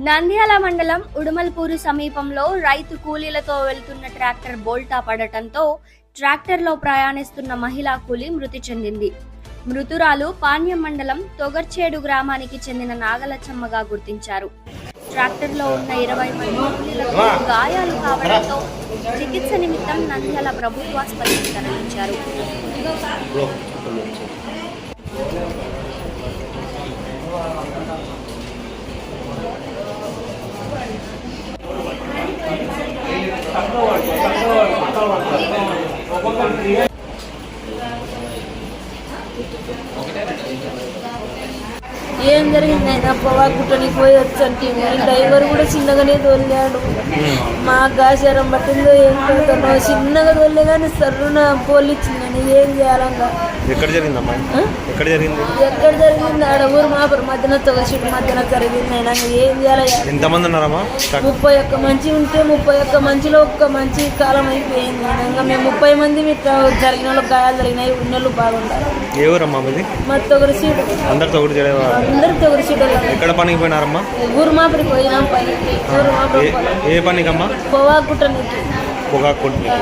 నంద్యాల మండలం ఉడుమల్పూరు సమీపంలో రైతు కూలీలతో వెళ్తున్న ట్రాక్టర్ బోల్టా పడటంతో ట్రాక్టర్లో ప్రయాణిస్తున్న మహిళా కూలీ మృతి చెందింది. మృతురాలు పాణ్యం మండలం తొగర్చేడు గ్రామానికి చెందిన నాగలచ్చమ్మగా గుర్తించారు. ట్రాక్టర్లో ఉన్న ఇరవై మంది కూలీలకు గాయాలు కావడంతో చికిత్స నిమిత్తం నంద్యాల ప్రభుత్వాసుపత్రికి తరలించారు. ఒకటే ఏం జరిగింది? ఆయన పొగాకుట్టనికి పోయి వచ్చంటే డ్రైవర్ కూడా చిన్నగానే తోలాడు మా గాచారం పట్టిందో ఏం పెడతానో చిన్నగా తోలే కానీ సర్రున పోలిచ్చిందని ఏం చేయాలంగా? ఎక్కడ జరిగిందమ్మా? ఎక్కడ జరిగింది? ఎక్కడ జరిగింది? ఆడ ఊరు మాపురు మధ్యన తొగసిటి మధ్యన జరిగింది. అయినా ఏం చేయాలి? ఎంతమంది ఉన్నారమ్మా? ముప్పై ఒక్క మంచి ఉంటే ముప్పై ఒక్క మంచిలో ఒక్క మంచి కాలం అయిపోయింది. ఇంకా మేము ముప్పై మంది ఇట్లా జరిగిన వాళ్ళకి గాయాలు జరిగినాయి ఉన్న వాళ్ళు బాగుంటారు ఏ ఊరమ్మా మా తొగరి సీటు. అందరితో ఒకటి చేయలేవా అందరు సీటు ఎక్కడ పనికి పోయినారమ్మా? ఊరు మాపురికి పోయినాం పైకి ఊరు మాపురి ఏ ఏ పనికమ్మా? పొగాకుట్టనికి పొగాకు కొట్టుని. ఆ,